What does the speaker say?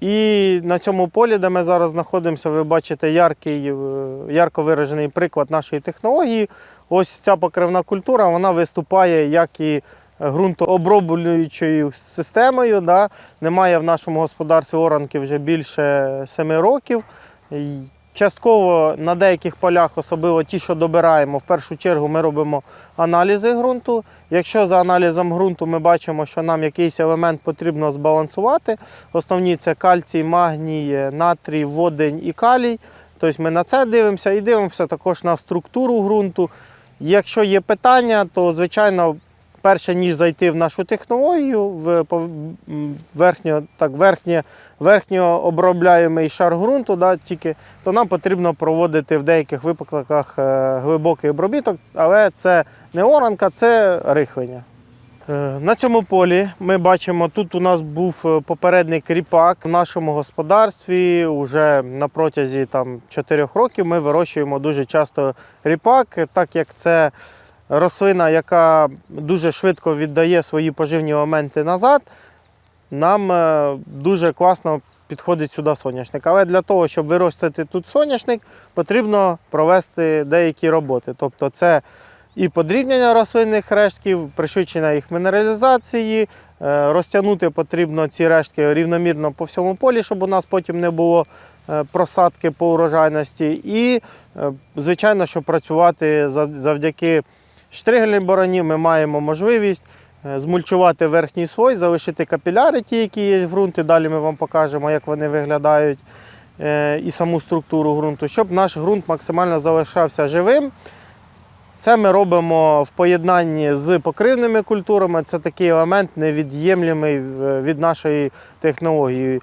І на цьому полі, де ми зараз знаходимося, ви бачите яркий, е, ярко виражений приклад нашої технології. Ось ця покривна культура вона виступає як і ґрунтооброблюючою системою. Да? Немає в нашому господарстві оранки вже більше 7 років. Частково на деяких полях, особливо ті, що добираємо, в першу чергу ми робимо аналізи ґрунту. Якщо за аналізом ґрунту ми бачимо, що нам якийсь елемент потрібно збалансувати, основні це кальцій, магній, натрій, водень і калій. Тобто ми на це дивимося і дивимося також на структуру ґрунту. Якщо є питання, то звичайно. Перше ніж зайти в нашу технологію, в верхньо, так, верхнє, верхньо обробляємий шар ґрунту, да, тільки, то нам потрібно проводити в деяких випадках е, глибокий обробіток, але це не оранка, це рихлення. Е, На цьому полі ми бачимо, тут у нас був е, попередник ріпак. В нашому господарстві вже на протязі там, 4 років ми вирощуємо дуже часто ріпак, так як це рослина, яка дуже швидко віддає свої поживні елементи назад, нам е, дуже класно підходить сюди соняшник. Але для того, щоб виростити тут соняшник, потрібно провести деякі роботи. Тобто це і подрібнення рослинних рештків, пришвидшення їх мінералізації, е, розтягнути потрібно ці рештки рівномірно по всьому полі, щоб у нас потім не було е, просадки по урожайності. І, звичайно, щоб працювати завдяки штригельній бороні, ми маємо можливість е, змульчувати верхній слой, залишити капіляри, ті, які є в ґрунті. Далі ми вам покажемо, як вони виглядають, е, і саму структуру ґрунту, щоб наш ґрунт максимально залишався живим. Це ми робимо в поєднанні з покривними культурами. Це такий елемент невід'ємлемий е, від нашої технології.